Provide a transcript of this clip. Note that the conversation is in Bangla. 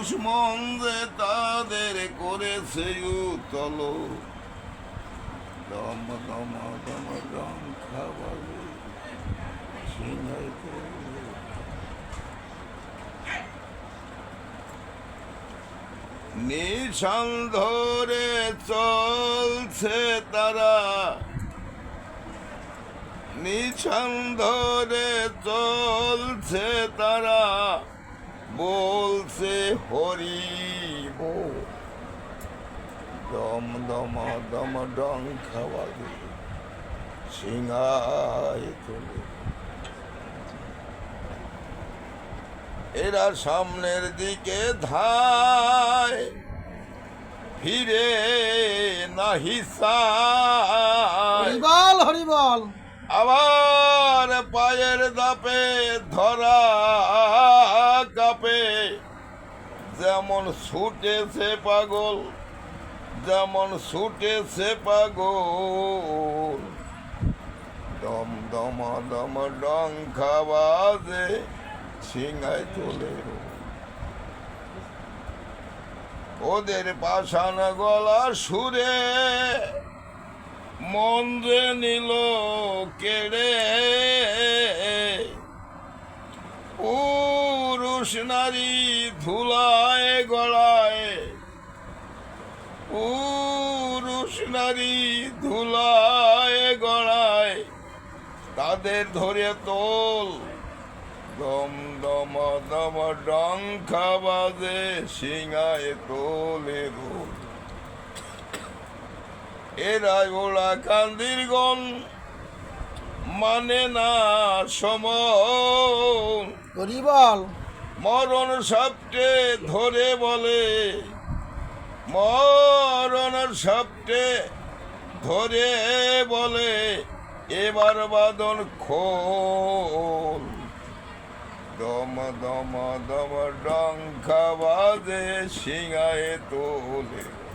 পুরুষ মন্দে তাদের করেছে উতল দম দম দম দম খাবারে নিশান ধরে চলছে তারা। নিশান ধরে চলছে তারা। বলছে হরি বল। দম দম দম ডং খাওয়া দিয়ে সিংহায় তোলে। এরা সামনের দিকে ধায় ফিরে নাহি হরিবল হরিবল। আবার পায়ের দাপে ধরা যেমন ছুটেছে পাগল, যেমন ছুটেছে পাগল। দম দম দম ডঙ্কা বাজে সিংহায় তোলে ওদের পাষাণ গলা সুরে মন্দ্রে নিল কেড়ে পুরুষ নারী ধুলায় গড়ায় পুরুষ নারী ধুলায় গড়ায় তাদের ধরে তোল। দম দম দম ডঙ্কা বাজে, সিংহায় তোলে রোল। এরা ওরা কান্দির গন মানে না হরিবল মরণ সবটে ধরে বলে। মরণ সবটে ধরে বলে। এবার বাদন খোল। দম দম দম, ডঙ্কা বাজে সিংহায় তোলে।